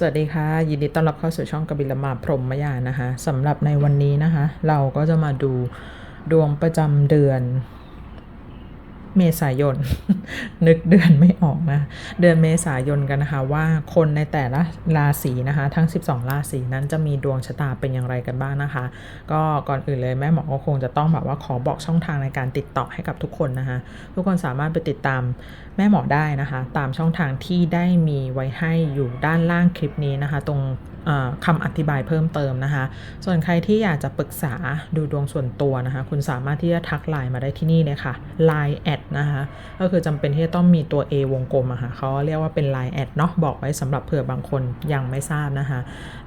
สวัสดีค่ะ ยินดีต้อนรับเข้าสู่ช่องกบิลมาพรมมยานนะคะสำหรับในวันนี้นะคะ เราก็จะมาดูดวงประจำเดือน เมษายน นึกเดือนไม่ออกนะ เดือนเมษายนกันนะคะ ว่าคนในแต่ละราศีนะคะ ทั้ง 12 ราศีนั้นจะมีดวงชะตาเป็นอย่างไรกันบ้างนะคะ ก็ก่อนอื่นเลยแม่หมอก็คงจะต้องแบบว่าขอบอกช่องทางในการติดต่อให้กับทุกคนนะคะ ทุกคนสามารถไปติดตามแม่หมอได้นะคะ ตามช่องทางที่ได้มีไว้ให้อยู่ด้านล่างคลิปนี้นะคะ ตรง คำอธิบายเพิ่มเติมนะคะ ส่วนใครที่อยากจะปรึกษาดูดวงส่วนตัวนะคะ คุณสามารถที่จะทักไลน์มาได้ที่นี่เลยค่ะ Line แอดนะคะ ก็คือจำเป็นที่จะต้องมีตัว A วงกลมอะค่ะเขาเรียกว่าเป็น Line แอดเนาะ บอกไว้สำหรับเผื่อบางคนยังไม่ทราบนะคะ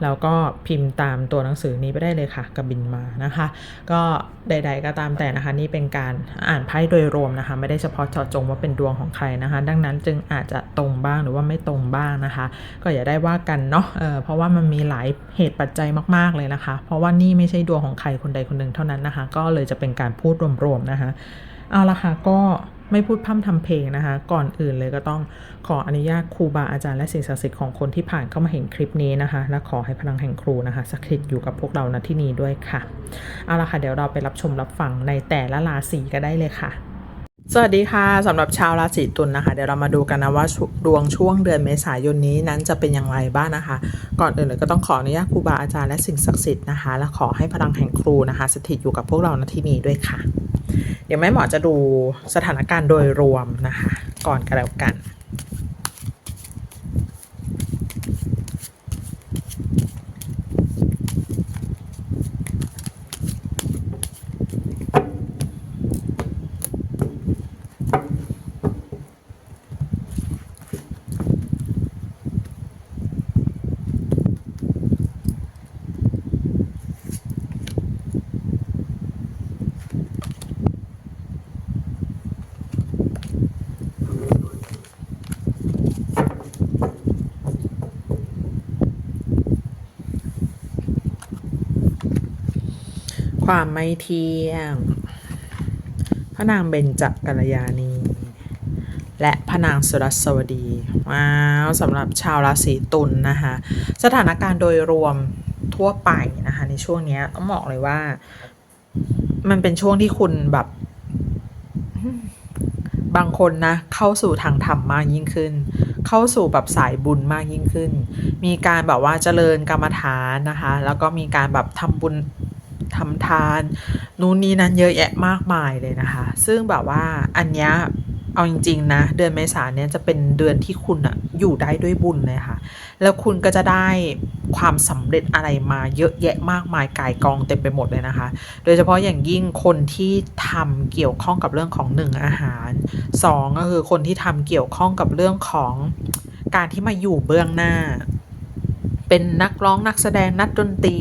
แล้วก็พิมพ์ตามตัวหนังสือนี้ไปได้เลยค่ะกระบินมานะคะ ก็ใด ๆ ก็ตามแต่นะคะ นี่เป็นการอ่านไพ่โดยรวมนะคะ ไม่ได้เฉพาะเจาะจงว่าเป็นดวงของใครนะคะ ดังนั้นจึงอาจจะตรงบ้างหรือว่าไม่ตรงบ้างนะคะ ก็อย่าได้ว่ากันเนาะเเพราะว่ามันมีหลายเหตุปัจจัยมาก ๆเลยนะคะ เพราะว่านี่ไม่ใช่ดวงของใครคนใดคนหนึ่งเท่านั้นนะคะ ก็เลยจะเป็นการพูดรวมๆนะคะเอาละค่ะก็ไม่พูดพร่ำทำเพลงนะคะ ก่อนอื่นเลยก็ต้องขออนุญาตครูบาอาจารย์และสิ่งศักดิ์สิทธิ์ของคนที่ผ่านเข้ามาเห็นคลิปนี้นะคะ และขอให้พลังแห่งครูนะคะสถิตอยู่กับพวกเราณที่นี้ด้วยค่ะ เอาละค่ะ เดี๋ยวเราไปรับชมรับฟังในแต่ละราศีก็ได้เลยค่ะ สวัสดีค่ะสำหรับชาวราศีตุลนะคะ เดี๋ยวเรามาดูกันนะว่าดวงช่วงเดือนเมษายนนี้นั้นจะเป็นอย่างไรบ้างนะคะ ก่อนอื่นเลยก็ต้องขออนุญาตครูบาอาจารย์และสิ่งศักดิ์สิทธิ์นะคะ และขอให้พลังแห่งครูนะคะ สถิตอยู่กับพวกเราณที่นี้ด้วยค่ะ เดี๋ยวแม่หมอจะดูสถานการณ์โดยรวมนะคะ ก่อนกันแล้วกัน ไม่เที่ยง พระนางเบญจกัลยาณี และพระนางสุรสวดีว้าวสำหรับชาวราศีตุลนนะคะ สถานการณ์โดยรวมทั่วไปนะคะ ในช่วงนี้ต้องบอกเลยว่า มันเป็นช่วงที่คุณแบบบางคนนะเข้าสู่ทางธรรมมากยิ่งขึ้น เข้าสู่แบบสายบุญมากยิ่งขึ้น มีการแบบว่าเจริญกรรมฐานนะคะ แล้วก็มีการแบบทำบุญ ทำทานนู่นนี่นั้นเยอะแยะมากมายเลยนะคะ ซึ่งแบบว่าอันเนี้ยเอาจริงๆนะ เดือนเมษาเนี้ยจะเป็นเดือนที่คุณอะอยู่ได้ด้วยบุญเลยค่ะ แล้วคุณก็จะได้ความสำเร็จอะไรมาเยอะแยะมากมายกายกองเต็มไปหมดเลยนะคะ โดยเฉพาะอย่างยิ่งคนที่ทำเกี่ยวข้องกับเรื่องของหนึ่งอาหารสองก็คือคนที่ทำเกี่ยวข้องกับเรื่องของการที่มาอยู่เบื้องหน้า เป็นนักร้องนักแสดงนักดนตรี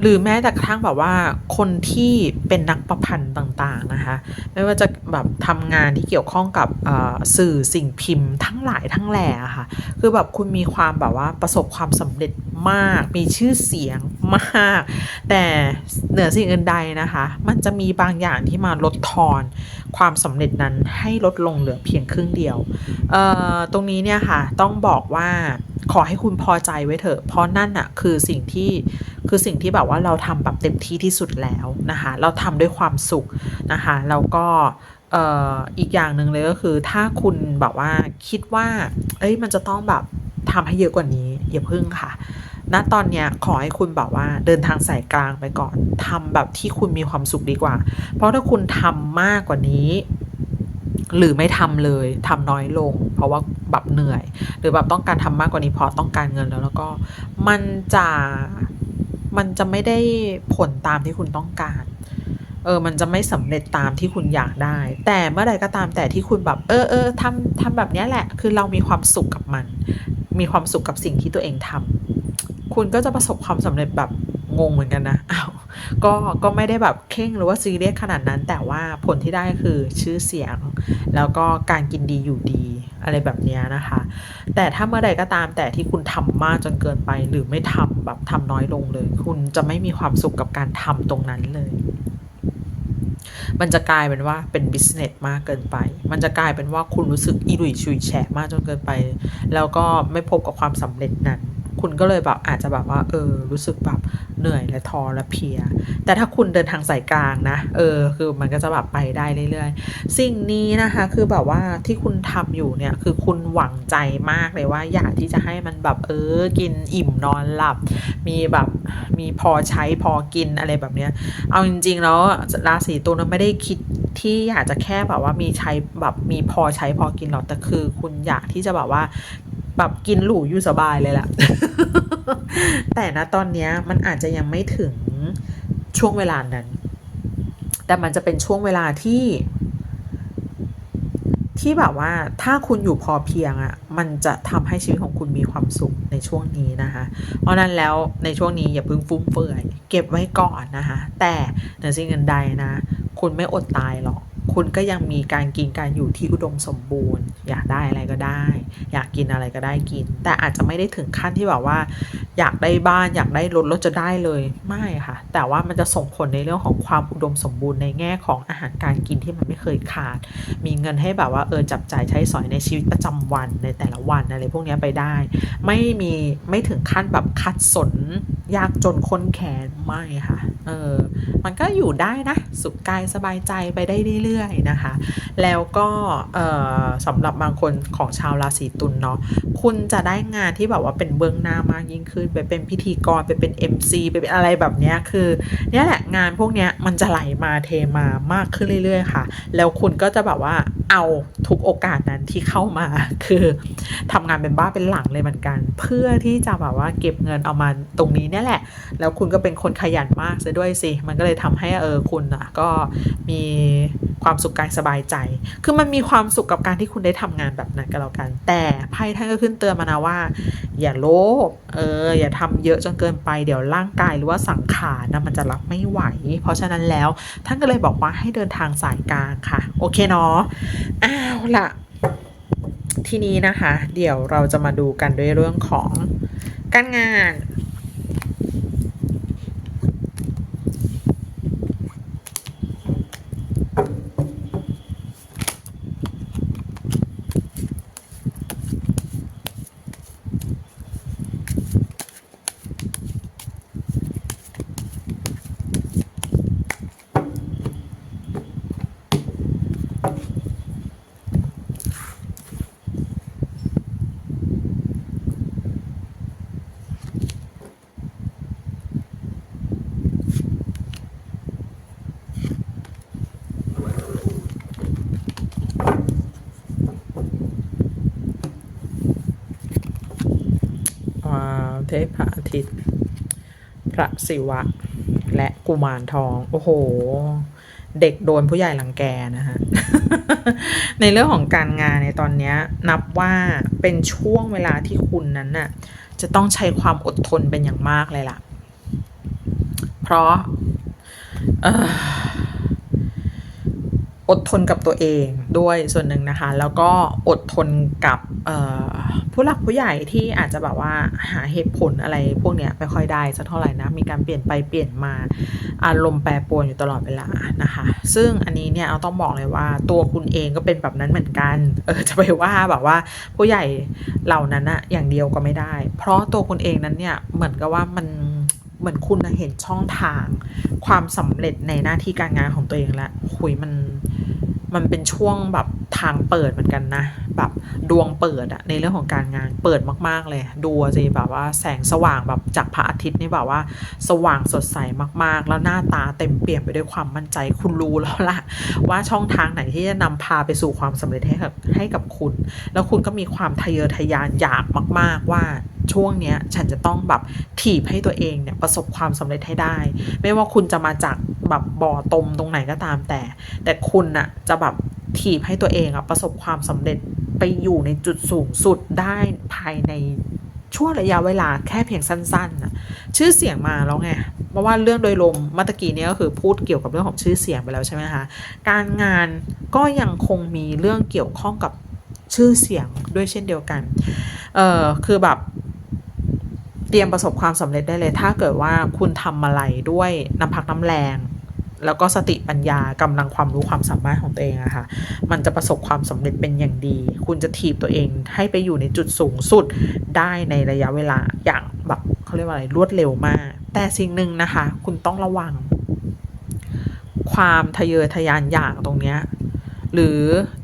หรือแม้แต่กระทั่งแบบว่าคนที่เป็นนักประพันธ์ต่างๆนะคะไม่ว่าจะแบบทำงานที่เกี่ยวข้องกับสื่อสิ่งพิมพ์ทั้งหลายทั้งแหล่ะค่ะ คือแบบคุณมีความแบบว่าประสบความสำเร็จมาก มีชื่อเสียงมาก แต่เหนือสิ่งอื่นใดนะคะ มันจะมีบางอย่างที่มาลดทอน ความสำเร็จนั้นให้ลดลงเหลือเพียงครึ่งเดียว ตรงนี้เนี่ยค่ะต้องบอกว่าขอให้คุณพอใจไว้เถอะ เพราะนั่นอะคือสิ่งที่คือสิ่งที่แบบว่าเราทำแบบเต็มที่ที่สุดแล้วนะคะ เราทำด้วยความสุขนะคะแล้วก็อีกอย่างหนึ่งเลยก็คือถ้าคุณแบบว่าคิดว่า เอ้ยมันจะต้องแบบทำให้เยอะกว่านี้อย่าพึ่งค่ะ ณตอนเนี้ยขอให้คุณแบบว่าเดินทางสายกลางไปก่อนทำแบบที่คุณมีความสุขดีกว่า เพราะถ้าคุณทำมากกว่านี้ หรือไม่ทำเลยทำน้อยลง เพราะว่าแบบเหนื่อย หรือแบบต้องการทำมากกว่านี้เพราะต้องการเงินแล้วแล้วก็มันจะมันจะไม่ได้ผลตามที่คุณต้องการเออ มันจะไม่สำเร็จตามที่คุณอยากได้ แต่เมื่อใดก็ตามแต่ที่คุณแบบ เออเออทำทำแบบนี้แหละ คือเรามีความสุขกับมัน มีความสุขกับสิ่งที่ตัวเองทำ คุณก็จะประสบความสำเร็จแบบงงเหมือนกันนะอ้าวก็ก็ไม่ได้แบบเข่งหรือว่าซีเรียสขนาดนั้น แต่ว่าผลที่ได้คือชื่อเสียง แล้วก็การกินดีอยู่ดีอะไรแบบนี้นะคะ แต่ถ้าเมื่อใดก็ตามแต่ที่คุณทำมากจนเกินไป หรือไม่ทำแบบทำน้อยลงเลย คุณจะไม่มีความสุขกับการทำตรงนั้นเลยมันจะกลายเป็นว่าเป็นบิสเนสมากเกินไป มันจะกลายเป็นว่าคุณรู้สึกอิรุยชุยแฉะมากจนเกินไป แล้วก็ไม่พบกับความสำเร็จนั้น คุณก็เลยแบบอาจจะแบบว่าเออรู้สึกแบบเหนื่อยและท้อและเพลีย แต่ถ้าคุณเดินทางสายกลางนะเออคือมันก็จะแบบไปได้เรื่อยๆ สิ่งนี้นะคะคือแบบว่าที่คุณทำอยู่เนี่ยคือคุณหวังใจมากเลยว่าอยากที่จะให้มันแบบเออกินอิ่มนอนหลับ มีแบบมีพอใช้พอกินอะไรแบบเนี้ยเอาจริงๆแล้วราศีตุลนะไม่ได้คิดที่อยากจะแค่แบบว่ามีใช้แบบมีพอใช้พอกินหรอกแต่คือ คุณอยากที่จะแบบว่า แบบกินหรูอยู่สบายเลยแหละ แต่ณตอนนี้มันอาจจะยังไม่ถึงช่วงเวลานั้น แต่มันจะเป็นช่วงเวลาที่ ที่แบบว่าถ้าคุณอยู่พอเพียงอะ่ะ มันจะทำให้ชีวิตของคุณมีความสุขในช่วงนี้นะคะ เพราะนั้นแล้วในช่วงนี้อย่าเพิ่งฟุ่มเฟือย เก็บไว้ก่อนนะคะ แต่เหนือสิ่งอื่นใดนะ คุณไม่อดตายหรอก คุณก็ยังมีการกินการอยู่ที่อุดมสมบูรณ์ อยากได้อะไรก็ได้ อยากกินอะไรก็ได้กิน แต่อาจจะไม่ได้ถึงขั้นที่แบบว่า อยากได้บ้านอยากได้รถแล้วจะได้เลยไม่ค่ะ แต่ว่ามันจะส่งผลในเรื่องของความอุดมสมบูรณ์ในแง่ของอาหารการกินที่มันไม่เคยขาด มีเงินให้แบบว่าเออจับจ่ายใช้สอยในชีวิตประจำวันในแต่ละวันอะไรพวกนี้ไปได้ ไม่มีไม่ถึงขั้นแบบคัดสนยากจนคนแขนไม่ค่ะเออมันก็อยู่ได้นะสุขกายสบายใจไปได้เรื่อยๆนะคะ แล้วก็สำหรับบางคนของชาวราศีตุลเนาะคุณจะได้งานที่แบบว่าเป็นเบื้องหน้ามากยิ่งขึ้น ไปเป็นพิธีกรไปเป็น MC ไปเป็นอะไรแบบเนี้ยคือเนี่ยแหละงานพวกเนี้ยมันจะไหลมาเทมามากขึ้นเรื่อยๆค่ะ แล้วคุณก็จะแบบว่าเอาทุกโอกาสนั้นที่เข้ามา คือทำงานเป็นบ้าเป็นหลังเลยเหมือนกัน เพื่อที่จะแบบว่าเก็บเงินเอามาตรงนี้เนี่ยแหละ แล้วคุณก็เป็นคนขยันมากซะด้วยสิมันก็เลยทำให้เออคุณอะก็มีความความสุขกายสบายใจ คือมันมีความสุขกับการที่คุณได้ทำงานแบบนั้นก็แล้วกัน แต่ไพ่ท่านก็ขึ้นเตือนมานะว่า อย่าโลภ เออ อย่าทำเยอะจนเกินไป เดี๋ยวร่างกายหรือว่าสังขารนะมันจะรับไม่ไหว เพราะฉะนั้นแล้วท่านก็เลยบอกว่าให้เดินทางสายกลางค่ะ โอเคเนาะ อ้าวล่ะทีนี้นะคะ เดี๋ยวเราจะมาดูกันด้วยเรื่องของการงาน ว้าวเทพอาทิตย์ พ ระศิวะ และกุมารทอง โอ้โห เด็กโดนผู้ใหญ่หลังแกนะฮะ ในเรื่องของการงานในตอนนี้นับว่าเป็นช่วงเวลาที่คุณนั้นน่ะจะต้องใช้ความอดทนเป็นอย่างมากเลยล่ะ เพราะ อดทนกับตัวเองด้วยส่วนหนึ่งนะคะ แล้วก็อดทนกับผู้หลักผู้ใหญ่ที่อาจจะแบบว่าหาเหตุผลอะไรพวกเนี้ยไม่ค่อยได้สักเท่าไหร่นะ มีการเปลี่ยนไปเปลี่ยนมาอารมณ์แปรปรวนอยู่ตลอดเวลานะคะ ซึ่งอันนี้เนี่ยเอาต้องบอกเลยว่าตัวคุณเองก็เป็นแบบนั้นเหมือนกันเออจะไปว่าแบบว่าผู้ใหญ่เหล่านั้นอะอย่างเดียวก็ไม่ได้ เพราะตัวคุณเองนั้นเนี่ยเหมือนกับว่ามัน เหมือนคุณเห็นช่องทางความสำเร็จในหน้าที่การงานของตัวเองแล้วคุยมัน มันเป็นช่วงแบบทางเปิดเหมือนกันนะ แบบดวงเปิดอะในเรื่องของการงานเปิดมากๆเลย ดูสิแบบว่าแสงสว่างแบบจากพระอาทิตย์นี่แบบว่า สว่างสดใสมากๆ แล้วหน้าตาเต็มเปี่ยมไปด้วยความมั่นใจคุณรู้แล้วล่ะ ว่าช่องทางไหนที่จะนำพาไปสู่ความสำเร็จให้กับให้กับคุณ แล้วคุณก็มีความทะเยอทะยานอยากมาก ๆว่าช่วงเนี้ยฉันจะต้องแบบถีบให้ตัวเองเนี่ยประสบความสำเร็จให้ได้ ไม่ว่าคุณจะมาจาก แบบบ่อตมตรงไหนก็ตามแต่ แต่คุณน่ะจะแบบถีบให้ตัวเองอะประสบความสำเร็จไปอยู่ในจุดสูงสุดได้ภายในช่วงระยะเวลาแค่เพียงสั้นๆน่ะชื่อเสียงมาแล้วไงเพราะว่าเรื่องโดยรวมมื่อตะกี้นี้ก็คือพูดเกี่ยวกับเรื่องของชื่อเสียงไปแล้วใช่ไหมคะการงานก็ยังคงมีเรื่องเกี่ยวข้องกับชื่อเสียงด้วยเช่นเดียวกันเออคือแบบเตรียมประสบความสำเร็จได้เลย ถ้าเกิดว่าคุณทำอะไรด้วยน้ำพักน้ำแรง แล้วก็สติปัญญากำลังความรู้ความสามารถของตัวเองอะค่ะ มันจะประสบความสำเร็จเป็นอย่างดี คุณจะถีบตัวเองให้ไปอยู่ในจุดสูงสุดได้ในระยะเวลาอย่างแบบเขาเรียกว่าอะไรรวดเร็วมาก แต่สิ่งหนึ่งนะคะ คุณต้องระวัง ความทะเยอทะยานอยากตรงเนี้ยหรือ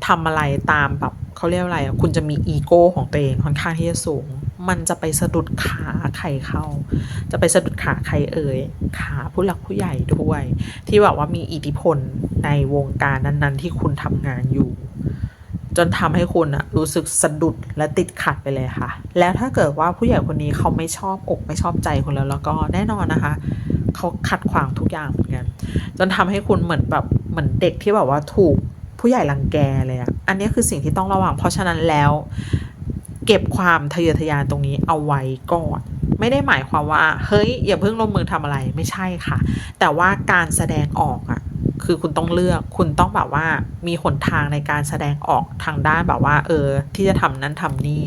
ทำอะไรตามแบบเขาเรียกว่าอะไรคุณจะมีอีโก้ของตัวเองค่อนข้างที่จะสูง มันจะไปสะดุดขาใครเข้า จะไปสะดุดขาใครเอ่ยขาผู้หลักผู้ใหญ่ด้วย ที่แบบว่ามีอิทธิพลในวงการนั้น ๆ ที่คุณทำงานอยู่ จนทำให้คุณอะรู้สึกสะดุดและติดขัดไปเลยค่ะ แล้วถ้าเกิดว่าผู้ใหญ่คนนี้เขาไม่ชอบอกไม่ชอบใจคุณแล้วแล้วก็แน่นอนนะคะเขาขัดขวางทุกอย่างเหมือนกัน จนทำให้คุณเหมือนแบบเหมือนเด็กที่แบบว่าถูกผู้ใหญ่รังแกเลยอะอันนี้คือสิ่งที่ต้องระวัง เพราะฉะนั้นแล้ว เก็บความทะเยอทะยานตรงนี้เอาไว้ก่อน ไม่ได้หมายความว่า เฮ้ยอย่าเพิ่งลงมือทำอะไรไม่ใช่ค่ะ แต่ว่าการแสดงออกอะคือคุณต้องเลือกคุณต้องแบบว่ามีหนทางในการแสดงออกทางด้านแบบว่า เออ ที่จะทำนั้นทำนี่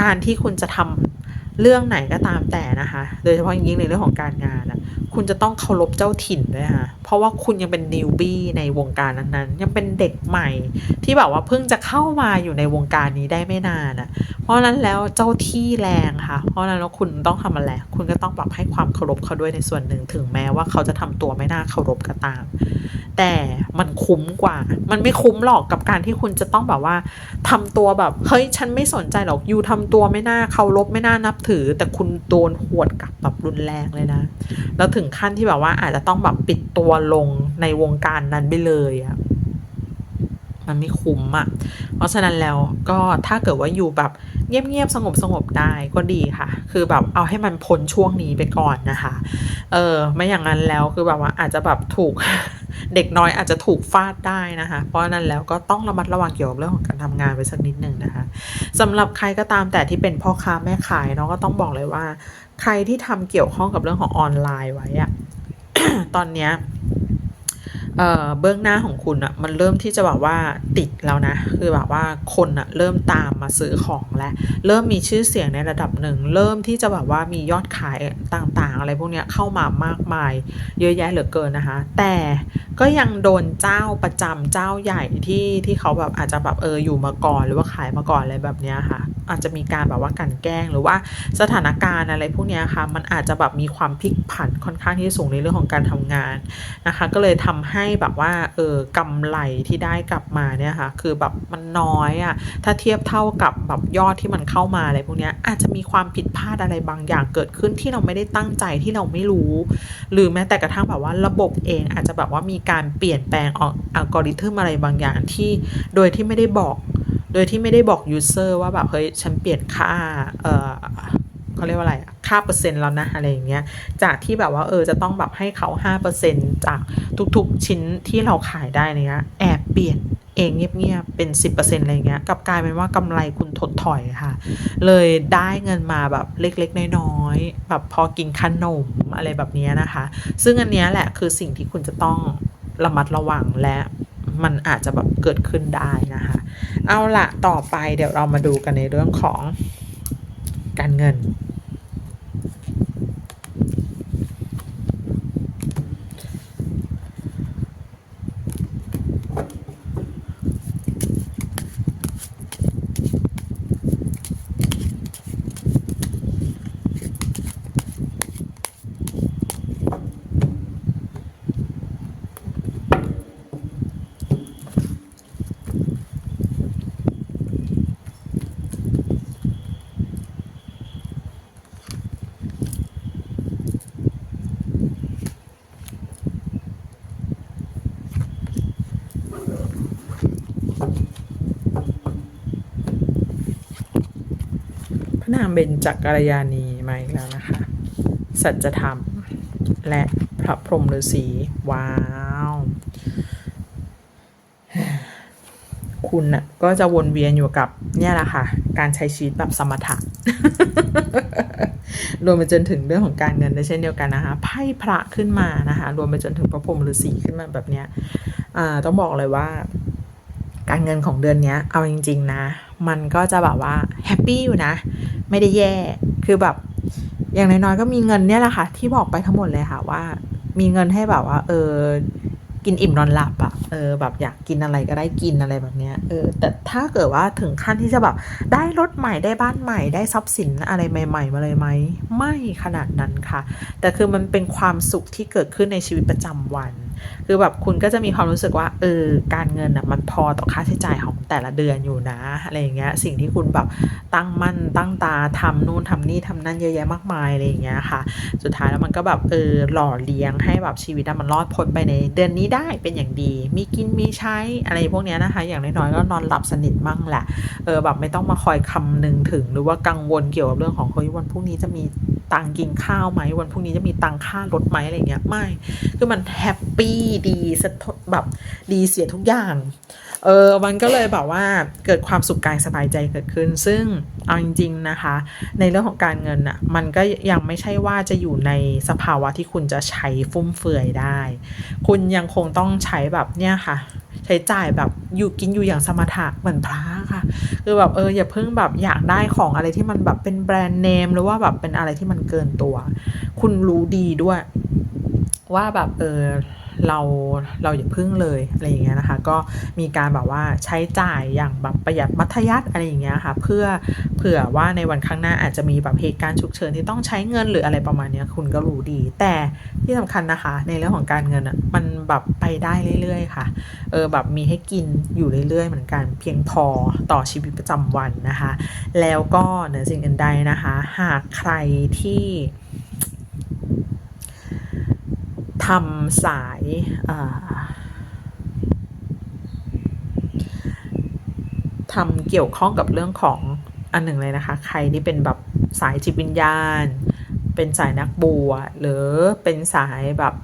การที่คุณจะทำเรื่องไหนก็ตามแต่นะคะ โดยเฉพาะยิ่งในเรื่องของการงานอะคุณจะต้องเคารพเจ้าถิ่นด้วยค่ะ เพราะว่าคุณยังเป็นนิวบี้ในวงการนั้นๆ ยังเป็นเด็กใหม่ ที่แบบว่าเพิ่งจะเข้ามาอยู่ในวงการนี้ได้ไม่นานอะ เพราะนั้นแล้วเจ้าที่แรงค่ะ เพราะนั้นแล้วคุณต้องทำอะไรคุณก็ต้องแบบให้ความเคารพเขาด้วยในส่วนหนึ่งถึงแม้ว่าเขาจะทำตัวไม่น่าเคารพก็ตาม แต่มันคุ้มกว่า มันไม่คุ้มหรอกกับการที่คุณจะต้องแบบว่าทำตัวแบบเฮ้ยฉันไม่สนใจหรอกยูทำตัวไม่น่าเคารพไม่น่านับถือ แต่คุณโดนหวดกลับแบบรุนแรงเลยนะ แล้วถึงขั้นที่แบบว่าอาจจะต้องแบบปิดตัวลงในวงการนั้นไปเลยอะมันไม่คุ้มอะ เพราะฉะนั้นแล้วก็ถ้าเกิดว่าอยู่แบบ เงียบๆสงบๆได้ก็ดีค่ะ คือแบบเอาให้มันพ้นช่วงนี้ไปก่อนนะคะ เออไม่อย่างนั้นแล้วคือแบบว่าอาจจะแบบถูกเด็กน้อยอาจจะถูกฟาดได้นะคะ เพราะนั้นแล้วก็ต้องระมัดระวังเกี่ยวกับเรื่องของการทำงานไว้สักนิดหนึ่งนะคะสำหรับใครก็ตามแต่ที่เป็นพ่อค้าแม่ขายเนาะก็ต้องบอกเลยว่า ใครที่ทำเกี่ยวข้องกับเรื่องของออนไลน์ไว้อะตอนเนี้ย เอ่อเบื้องหน้าของคุณอะมันเริ่มที่จะแบบว่าติดแล้วนะ คือแบบว่าคนอะเริ่มตามมาซื้อของแล้วเริ่มมีชื่อเสียงในระดับหนึ่ง เริ่มที่จะแบบว่ามียอดขายต่างๆ อะไรพวกเนี้ยเข้ามามากมาย เยอะแยะเหลือเกินนะคะ แต่ก็ยังโดนเจ้าประจำเจ้าใหญ่ที่ที่เขาแบบอาจจะแบบเอออยู่มาก่อนหรือว่าขายมาก่อนอะไรแบบเนี้ยค่ะ อาจจะมีการแบบว่ากันแกล้งหรือว่าสถานการณ์อะไรพวกเนี้ยค่ะ มันอาจจะแบบมีความพลิกผันค่อนข้างที่สูงในเรื่องของการทำงานนะคะ ก็เลยทำให้แบบว่าเออกำไรที่ได้กลับมาเนี่ยค่ะคือแบบมันน้อยอะ่ะถ้าเทียบเท่ากับแบบยอดที่มันเข้ามาอะไรพวกเนี้ยอาจจะมีความผิดพลาดอะไรบางอย่างเกิดขึ้นที่เราไม่ได้ตั้งใจที่เราไม่รู้ หรือแม้แต่กระทั่งแบบว่าระบบเองอาจจะแบบว่ามีการเปลี่ยนแปลงอัลกอริทึมอะไรบางอย่างที่โดยที่ไม่ได้บอก โดยที่ไม่ได้บอกยูเซอร์ว่าแบบเฮ้ยฉันเปลี่ยนค่า เขาเรียกว่าอะไรค่าเปอร์เซ็นต์แล้วนะอะไรอย่างเงี้ยจากที่แบบว่าเออจะต้องแบบให้เขา 5%จากทุกๆชิ้นที่เราขายได้เนี้ยแอบเปลี่ยนเองเงียบๆเป็น 10%อะไรเงี้ยกลับกลายเป็นว่ากำไรคุณถดถอยค่ะ เลยได้เงินมาแบบเล็กๆ น้อยๆแบบพอกินขนมอะไรแบบนี้นะคะ ซึ่งอันนี้แหละคือสิ่งที่คุณจะต้องระมัดระวังและมันอาจจะแบบเกิดขึ้นได้นะคะ เอาละต่อไปเดี๋ยวเรามาดูกันในเรื่องของ การเงินามเบญจกัลยาณีมาอีกแล้วนะคะ สัจธรรม และพระพรหมฤาษีว้าว คุณน่ะก็จะวนเวียนอยู่กับเนี่ยแหละค่ะ การใช้ชีวิตแบบสมถะรวมไปจนถึงเรื่องของการเงินด้วยเช่นเดียวกันนะคะไพ่พระขึ้นมานะคะ รวมไปจนถึงพระพรหมฤาษีขึ้นมาแบบเนี้ยอ่าต้องบอกเลยว่า การเงินของเดือนเนี้ยเอาจริง ๆ นะ มันก็จะแบบว่าแฮปปี้อยู่นะ ไม่ได้แย่คือแบบ อย่างน้อยๆก็มีเงินเนี่ยแหละค่ะ ที่บอกไปทั้งหมดเลยค่ะว่า มีเงินให้แบบว่า เออ กินอิ่มนอนหลับอะเออ แบบอยากกินอะไรก็ได้กินอะไรแบบเนี้ยเออ แต่ถ้าเกิดว่าถึงขั้นที่จะแบบ ได้รถใหม่ได้บ้านใหม่ได้ทรัพย์สินอะไรใหม่ ๆ มาเลยไหมไม่ขนาดนั้นค่ะ แต่คือมันเป็นความสุขที่เกิดขึ้นในชีวิตประจำวัน คือแบบคุณก็จะมีความรู้สึกว่าเออการเงินอะมันพอต่อค่าใช้จ่ายของแต่ละเดือนอยู่นะอะไรอย่างเงี้ยสิ่งที่คุณแบบตั้งมั่นตั้งตาทำนู่นทำนี่ทำนั่นเยอะแยะมากมายอะไรอย่างเงี้ยค่ะ สุดท้ายแล้วมันก็แบบเออหล่อเลี้ยงให้แบบชีวิตมันรอดพ้นไปในเดือนนี้ได้เป็นอย่างดี มีกินมีใช้อะไรพวกเนี้ยนะคะ อย่างน้อยๆก็นอนหลับสนิทมั่งแหละเออแบบไม่ต้องมาคอยคำนึงถึง หรือว่ากังวลเกี่ยวกับเรื่องของเฮ้ยวันพรุ่งนี้จะมีตังกินข้าวไหมวันพรุ่งนี้จะมีตังค่ารถไหมอะไรเงี้ยไม่คือมันแฮปปี้ดีแบบดีเสียทุกอย่างเออมันก็เลยแบบว่าเกิดความสุขกายสบายใจเกิดขึ้น ซึ่งเอาจริง ๆนะคะ ในเรื่องของการเงินอะมันก็ยังไม่ใช่ว่าจะอยู่ในสภาวะที่คุณจะใช้ฟุ่มเฟือยได้ คุณยังคงต้องใช้แบบเนี้ยค่ะ ใช้จ่ายแบบอยู่กินอยู่อย่างสมถะเหมือนพระค่ะ คือแบบเอออย่าเพิ่งแบบอยากได้ของอะไรที่มันแบบเป็นแบรนด์เนมหรือว่าแบบเป็นอะไรที่มันเกินตัว คุณรู้ดีด้วยว่าแบบเออ เราเราอย่าพึ่งเลยอะไรอย่างเงี้ยนะคะ ก็มีการแบบว่าใช้จ่ายอย่างแบบประหยัดมัธยัติอะไรอย่างเงี้ยค่ะ เพื่อเผื่อว่าในวันข้างหน้าอาจจะมีแบบเหตุการณ์ฉุกเฉินที่ต้องใช้เงินหรืออะไรประมาณเนี้ยคุณก็รู้ดี แต่ที่สำคัญนะคะ ในเรื่องของการเงินอะมันแบบไปได้เรื่อยๆค่ะเออแบบมีให้กินอยู่เรื่อยๆ เหมือนกันเพียงพอต่อชีวิตประจำวันนะคะ แล้วก็เหนือสิ่งอื่นใดนะคะ หากใครที่ ทำสายทำเกี่ยวข้องกับเรื่องของอันหนึ่งเลยนะคะ ใครที่เป็นแบบสายจิตวิญญาณ เป็นสายนักบวชหรือเป็นสายแบบ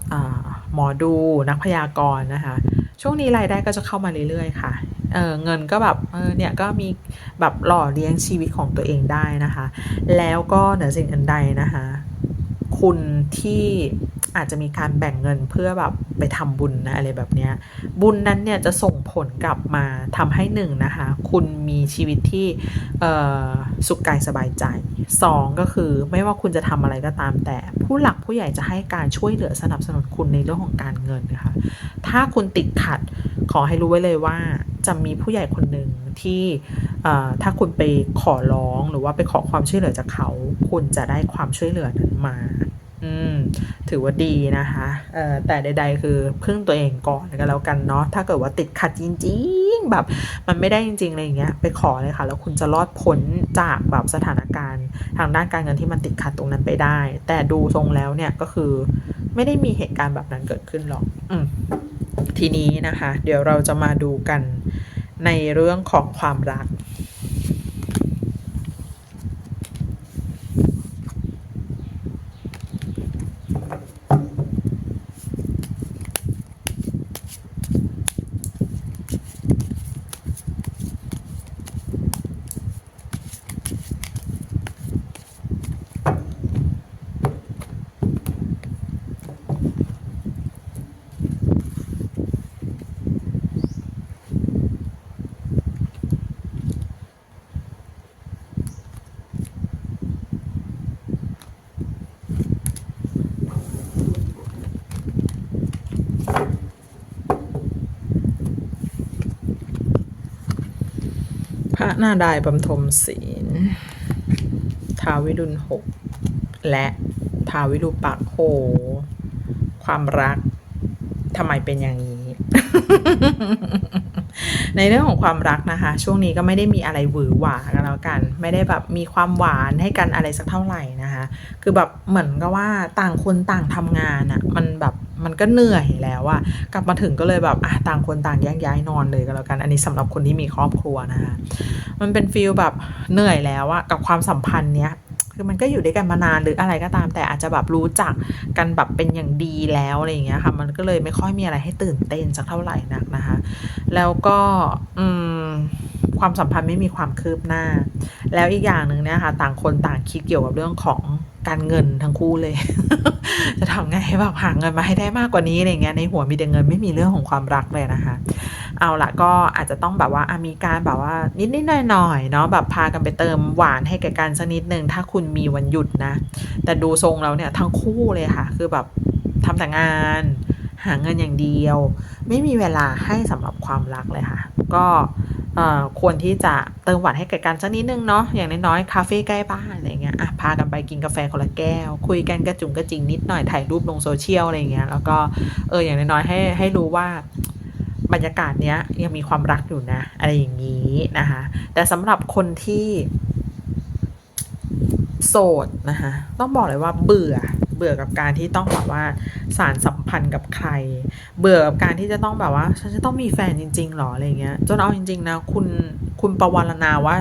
หมอดูนักพยากรณ์นะคะ ช่วงนี้รายได้ก็จะเข้ามาเรื่อยๆค่ะเเงินก็แบบเเนี่ยก็มีแบบหล่อเลี้ยงชีวิตของตัวเองได้นะคะ แล้วก็เหนือสิ่งอื่นใดนะคะ คุณที่อาจจะมีการแบ่งเงินเพื่อแบบไปทำบุญนะอะไรแบบเนี้ยบุญนั้นเนี่ยจะส่งผลกลับมาทำให้หนึ่งนะคะคุณมีชีวิตที่สุขกายสบายใจสองก็คือไม่ว่าคุณจะทำอะไรก็ตามแต่ ผู้หลักผู้ใหญ่จะให้การช่วยเหลือสนับสนุนคุณในเรื่องของการเงินนะคะถ้าคุณติดขัดขอให้รู้ไว้เลยว่าจะมีผู้ใหญ่คนหนึ่งที่ถ้าคุณไปขอร้องหรือว่าไปขอความช่วยเหลือจากเขา คุณจะได้ความช่วยเหลือนั้นมา อืม ถือว่าดีนะคะเอ่อแต่ใด ๆ คือพึ่งตัวเองก่อนก็แล้วกันเนาะถ้าเกิดว่าติดขัดจริง ๆ แบบ มันไม่ได้จริงๆอะไรอย่างเงี้ยไปขอเลยค่ะ แล้วคุณจะรอดพ้นจากแบบสถานการณ์ ทางด้านการเงินที่มันติดขัดตรงนั้นไปได้ แต่ดูทรงแล้วเนี่ยก็คือ ไม่ได้มีเหตุการณ์แบบนั้นเกิดขึ้นหรอก อืมทีนี้นะคะ เดี๋ยวเราจะมาดูกันในเรื่องของความรัก พระนาดายบำทมศีลทาวิรุณหก และทาวิรูปักโห ความรักทำไมเป็นอย่างนี้ ในเรื่องของความรักนะคะ ช่วงนี้ก็ไม่ได้มีอะไรหวือหวากันแล้วกัน ไม่ได้แบบมีความหวานให้กันอะไรสักเท่าไหร่นะคะ คือแบบเหมือนกับว่าต่างคนต่างทำงานอะ่ะ มันแบบ มันก็เหนื่อยแล้วอะกลับมาถึงก็เลยแบบอะต่างคนต่างแยกย้ายนอนเลยก็แล้วกัน อันนี้สำหรับคนที่มีครอบครัวนะคะมันเป็นฟีลแบบเหนื่อยแล้วอะกับความสัมพันธ์เนี้ยคือมันก็อยู่ด้วยกันมานานหรืออะไรก็ตาม แต่อาจจะแบบรู้จักกันแบบเป็นอย่างดีแล้วอะไรอย่างเงี้ยค่ะ มันก็เลยไม่ค่อยมีอะไรให้ตื่นเต้นสักเท่าไหร่นักนะคะ แล้วก็อืมความสัมพันธ์ไม่มีความคืบหน้า แล้วอีกอย่างหนึ่งเนี่ยค่ะต่างคนต่างคิดเกี่ยวกับเรื่องของ การเงินทั้งคู่เลย จะทำไงให้แบบหาเงินมาให้ได้มากกว่านี้อะไรเงี้ยในหัวมีแต่เงินไม่มีเรื่องของความรักเลยนะคะ เอาละก็อาจจะต้องแบบว่ามีการแบบว่านิดนิดหน่อยหน่อยเนาะแบบพากันไปเติมหวานให้แก่กันสักนิดนึงถ้าคุณมีวันหยุดนะ แต่ดูทรงแล้วเนี่ยทั้งคู่เลยค่ะ คือแบบทำแต่งานหาเงินอย่างเดียว ไม่มีเวลาให้สำหรับความรักเลยค่ะ ก็ ควรที่จะเติมหวานให้แก่กันสักนิดนึงเนาะอย่างน้อยๆคาเฟ่ใกล้บ้านอะไรเงี้ยอะพากันไปกินกาแฟคนละแก้ว คุยกันกระจุงกระจิงนิดหน่อยถ่ายรูปลงโซเชียลอะไรเงี้ยแล้วก็เอออย่างน้อยๆให้ให้รู้ว่าบรรยากาศเนี้ยยังมีความรักอยู่นะ อะไรอย่างนี้นะคะแต่สำหรับคนที่โสดนะคะต้องบอกเลยว่าเบื่อ เบื่อกับการที่ต้องแบบว่าสารสัมพันธ์กับใคร เบื่อกับการที่จะต้องแบบว่าฉันจะต้องมีแฟนจริงๆหรออะไรเงี้ยจนเอาจริง ๆ นะคุณคุณประวรณาว่า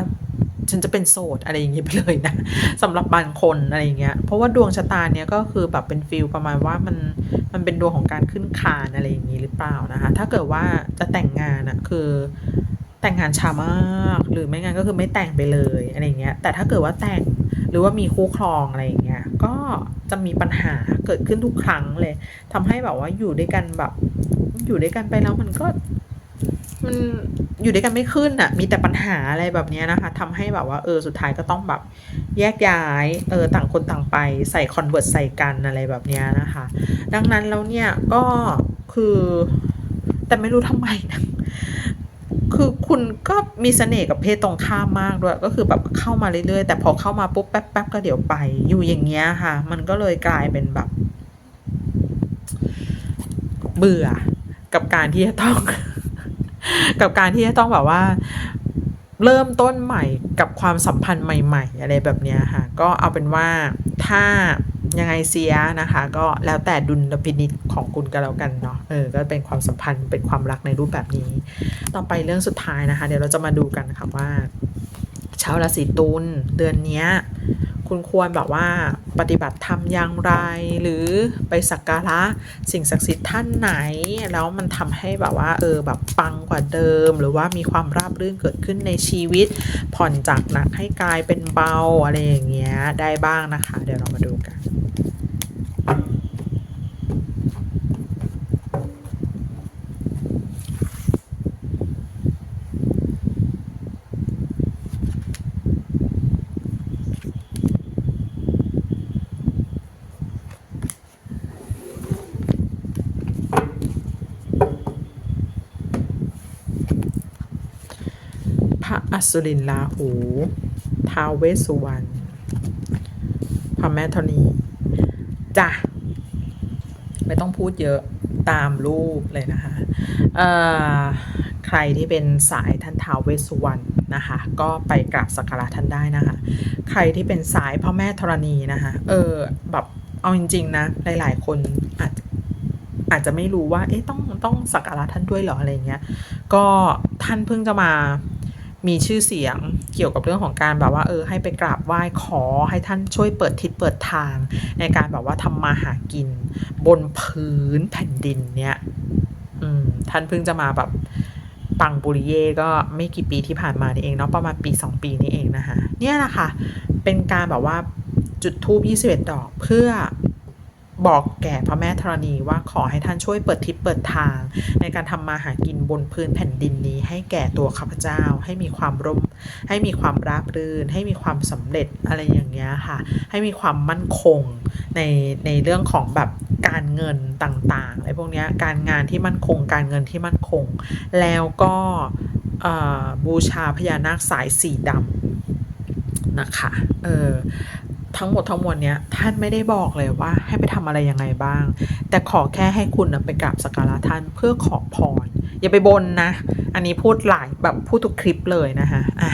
ฉันจะเป็นโสดอะไรอย่างเงี้ยไปเลยนะสำหรับบางคนอะไรอย่างเงี้ยเพราะว่าดวงชะตาเนี้ยก็คือแบบเป็นฟิลประมาณว่ามันมันเป็นดวงของการขึ้นคานอะไรอย่างงี้หรือเปล่านะคะ ถ้าเกิดว่าจะแต่งงานอะคือแต่งงานช้ามาก หรือไม่งั้นก็คือไม่แต่งไปเลยอะไรเงี้ยแต่ถ้าเกิดว่าแต่ง หรือว่ามีคู่ครองอะไรอย่างเงี้ยก็จะมีปัญหาเกิดขึ้นทุกครั้งเลยทำให้แบบว่าอยู่ด้วยกันแบบ อยู่ด้วยกันไปแล้วมันก็มันอยู่ด้วยกันไม่ขึ้นอะ มีแต่ปัญหาอะไรแบบเนี้ยนะคะทำให้แบบว่าเออสุดท้ายก็ต้องแบบแยกย้ายเออต่างคนต่างไปใส่คอนเวิร์ตใส่กันอะไรแบบเนี้ยนะคะ ดังนั้นแล้วเนี่ยก็คือแต่ไม่รู้ทำไมนะ คือคุณก็มีเสน่ห์กับเพศตรงข้ามมากด้วย ก็คือแบบเข้ามาเรื่อยๆ แต่พอเข้ามาปุ๊บแป๊บๆก็เดี๋ยวไป อยู่อย่างเงี้ยค่ะ มันก็เลยกลายเป็นแบบ เบื่อ กับการที่จะต้อง กับการที่จะต้องแบบว่า เริ่มต้นใหม่กับความสัมพันธ์ใหม่ ๆ อะไรแบบเนี้ยค่ะ ก็เอาเป็นว่าถ้า ยังไงเสียนะคะ ก็แล้วแต่ดุลพินิจของคุณก็แล้วกันเนาะเออก็เป็นความสัมพันธ์เป็นความรักในรูปแบบนี้ ต่อไปเรื่องสุดท้ายนะคะ เดี๋ยวเราจะมาดูกันค่ะว่าชาวราศีตุลเดือนเนี้ย คุณควรแบบว่าปฏิบัติธรรมอย่างไร หรือไปสักการะสิ่งศักดิ์สิทธิ์ท่านไหน แล้วมันทำให้แบบว่าเออแบบปังกว่าเดิม หรือว่ามีความราบรื่นเกิดขึ้นในชีวิต ผ่อนจากหนักให้กลายเป็นเบาอะไรอย่างเงี้ยได้บ้างนะคะ เดี๋ยวเรามาดูกัน อสุรินทร์ราหูท้าวเวสสุวรรณพระแม่ธรณีจ้ะไม่ต้องพูดเยอะตามรูปเลยนะคะใครที่เป็นสายท่านท้าวเวสสุวรรณนะคะ ก็ไปกราบสักการะท่านได้นะคะ ใครที่เป็นสายพระแม่ธรณีนะคะ เออแบบเอาจริงๆนะหลายๆคนอาจอาจจะไม่รู้ว่า เอ๊ะต้องต้องสักการะท่านด้วยเหรออะไรเงี้ย ก็ท่านเพิ่งจะมา มีชื่อเสียงเกี่ยวกับเรื่องของการแบบว่าเออให้ไปกราบไหว้ขอให้ท่านช่วยเปิดทิศเปิดทาง ในการแบบว่าทำมาหากิน บนพื้นแผ่นดินเนี่ยท่านเพิ่งจะมาแบบปังปุริเย่ก็ไม่กี่ปีที่ผ่านมานี่เองเนาะประมาณปี 2 ปีนี่เองนะคะเนี่ยแหละคะเป็นการแบบว่าจุดทูบ21 ดอกเพื่อ บอกแก่พระแม่ธรณีว่าขอให้ท่านช่วยเปิดทิศเปิดทาง ในการทำมาหากินบนพื้นแผ่นดินนี้ ให้แก่ตัวข้าพเจ้า ให้มีความร่ม ให้มีความราบรื่น ให้มีความสำเร็จอะไรอย่างเงี้ยค่ะ ให้มีความมั่นคงในในเรื่องของแบบการเงินต่างๆอะไรพวกเนี้ยการงานที่มั่นคง การเงินที่มั่นคง แล้วก็บูชาพญานาคสายสีดำนะคะ เออ ทั้งหมดทั้งมวลเนี้ยท่านไม่ได้บอกเลยว่าให้ไปทำอะไรยังไงบ้าง แต่ขอแค่ให้คุณนะไปกราบสักการะท่านเพื่อขอพร อย่าไปบนนะ อันนี้พูดหลายแบบพูดทุกคลิปเลยนะคะอะ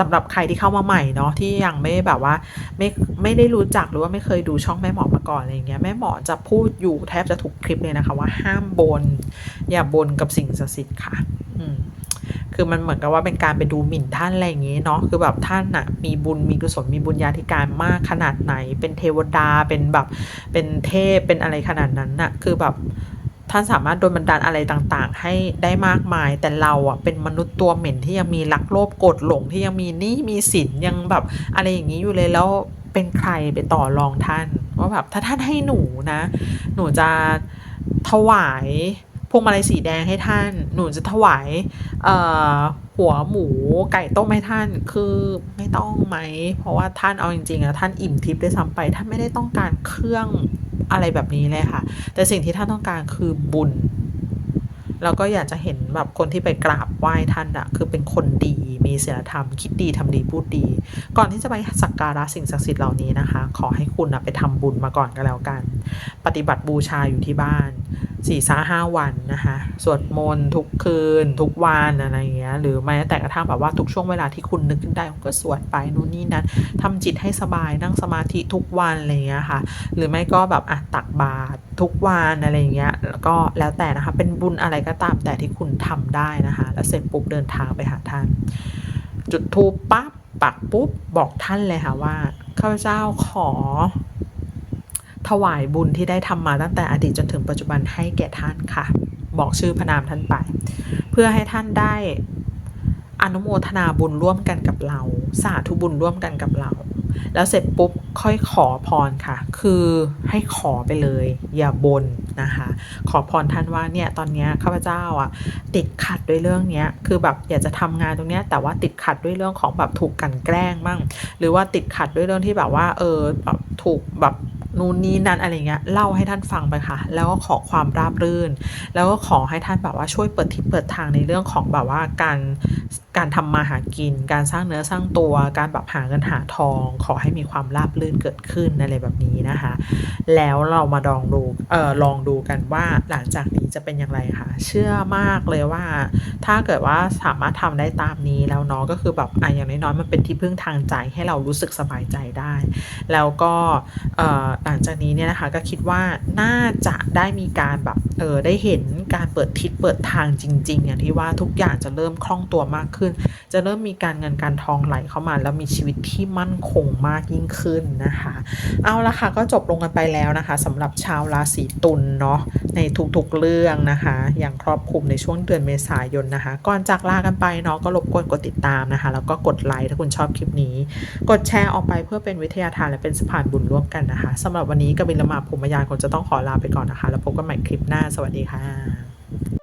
สำหรับใครที่เข้ามาใหม่เนาะที่ยังไม่แบบว่าไม่ไม่ได้รู้จักหรือว่าไม่เคยดูช่องแม่หมอมาก่อนอะไรเงี้ยแม่หมอจะพูดอยู่แทบจะทุกคลิปเลยนะคะว่าห้ามบน อย่าบนกับสิ่งศักดิ์สิทธิ์ค่ะ อืม คือมันเหมือนกับว่าเป็นการไปดูหมิ่นท่านอะไรอย่างงี้เนาะคือแบบท่านน่ะมีบุญมีกุศลมีบุญญาธิการมากขนาดไหน เป็นเทวดาเป็นแบบเป็นเทพเป็นอะไรขนาดนั้นน่ะคือแบบท่านสามารถโดนบันดาลอะไรต่างๆ ให้ได้มากมาย แต่เราอะเป็นมนุษย์ตัวเหม็นที่ยังมีรักโลภโกรธหลงที่ยังมีหนี้มีสินยังแบบอะไรอย่างนี้อยู่เลยแล้วเป็นใครไปต่อรองท่านว่าแบบถ้าท่านให้หนูนะ หนูจะถวาย พวงมาลัยสีแดงให้ท่าน หนูจะถวายเอ่อหัวหมูไก่ต้มให้ท่าน คือไม่ต้องไหม เพราะว่าท่านเอาจริงๆอะท่านอิ่มทิพย์ได้ซ้ำไป ท่านไม่ได้ต้องการเครื่องอะไรแบบนี้เลยค่ะ แต่สิ่งที่ท่านต้องการคือบุญ แล้วก็อยากจะเห็นแบบคนที่ไปกราบไหว้ท่านอะคือเป็นคนดี มีศีลธรรม คิดดีทำดีพูดดี ก่อนที่จะไปสักการะสิ่งศักดิ์สิทธิ์เหล่านี้นะคะ ขอให้คุณอะไปทำบุญมาก่อนก็แล้วกัน ปฏิบัติบูชาอยู่ที่บ้าน สี่สาห้าวันนะคะสวดมนต์ทุกคืน ทุกวันอะไรอย่างเงี้ยหรือแม้แต่กระทั่งแบบว่าทุกช่วงเวลาที่คุณนึกขึ้นได้คุณก็สวดไปนู่นนี่นั้นทำจิตให้สบายนั่งสมาธิทุกวันอะไรอย่างเงี้ยค่ะ หรือไม่ก็แบบอะตักบาตรทุกวันอะไรอย่างเงี้ยแล้วก็แล้วแต่นะคะเป็นบุญอะไรก็ตามแต่ที่คุณทำได้นะคะแล้วเสร็จปุ๊บเดินทางไปหาท่าน จุดทูปปั๊บปักปุ๊บบอกท่านเลยค่ะว่าข้าพเจ้าขอ วายบุญที่ได้ทำมาตั้งแต่อดีตจนถึงปัจจุบันให้แก่ท่านค่ะ บอกชื่อพระนามท่านไป เพื่อให้ท่านได้อนุโมทนาบุญร่วมกันกับเรา สาธุบุญร่วมกันกับเรา แล้วเสร็จปุ๊บค่อยขอพรค่ะ คือให้ขอไปเลย อย่าบนนะคะ ขอพรท่านว่าเนี่ยตอนเนี้ยข้าพเจ้าอะติดขัดด้วยเรื่องเนี้ยคือแบบอยากจะทำงานตรงเนี้ยแต่ว่าติดขัดด้วยเรื่องของแบบถูกกันแกล้งมั่ง หรือว่าติดขัดด้วยเรื่องที่แบบว่าเออแบบถูกแบบ นู่นนี่นั่นอะไรเงี้ยเล่าให้ท่านฟังไปค่ะ แล้วก็ขอความราบรื่น แล้วก็ขอให้ท่านแบบว่าช่วยเปิดทิศเปิดทางในเรื่องของแบบว่าการการทำมาหากิน การสร้างเนื้อสร้างตัว การแบบหาเงินหาทอง ขอให้มีความราบรื่นเกิดขึ้นอะไรแบบนี้นะคะ แล้วเรามาลองดูเอ่อลองดูกันว่าหลังจากนี้จะเป็นอย่างไรค่ะ เชื่อมากเลยว่า ถ้าเกิดว่าสามารถทำได้ตามนี้แล้วเนาะก็คือแบบอะอย่างน้อยๆมันเป็นที่พึ่งทางใจให้เรารู้สึกสบายใจได้ แล้วก็เอ่อหลังจากนี้เนี่ยนะคะก็คิดว่าน่าจะได้มีการแบบเออได้เห็นการเปิดทิศเปิดทางจริงๆอย่างที่ว่าทุกอย่างจะเริ่มคล่องตัวมากขึ้นจะเริ่มมีการเงินการทองไหลเข้ามา แล้วมีชีวิตที่มั่นคงมากยิ่งขึ้นนะคะ เอาละค่ะก็จบลงกันไปแล้วนะคะสำหรับชาวราศีตุลเนาะในทุกๆเรื่องนะคะ อย่างครอบคลุมในช่วงเดือนเมษายนนะคะ ก่อนจากลากันไปเนาะก็รบกวนกดติดตามนะคะ แล้วก็กดไลค์ถ้าคุณชอบคลิปนี้ กดแชร์ออกไปเพื่อเป็นวิทยาทานและเป็นสะพานบุญร่วมกันนะคะสำหรับวันนี้กบิลมาภูมิยานคงจะต้องขอลาไปก่อนนะคะ แล้วพบกันใหม่คลิปหน้าสวัสดีค่ะ